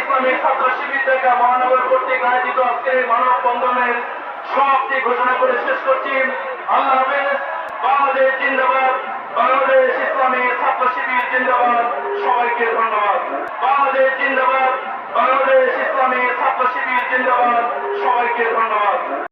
ইসলামী ছাত্র শিবির থেকে মহানগর কর্তৃক আয়োজিত আজকের এই মানব বন্ধনের সমাপ্তি ঘোষণা করে শেষ করছি। আল্লাহ হাফেজ, বাংলাদেশ জিন্দাবাদ, বাংলাদেশ ইসলামী ছাত্র শিবির জিন্দাবাদ। সবাইকে ধন্যবাদ। বাংলাদেশ জিন্দাবাদ, বাংলাদেশ ইসলামী ছাত্র শিবির জিন্দাবাদ। সবাইকে ধন্যবাদ।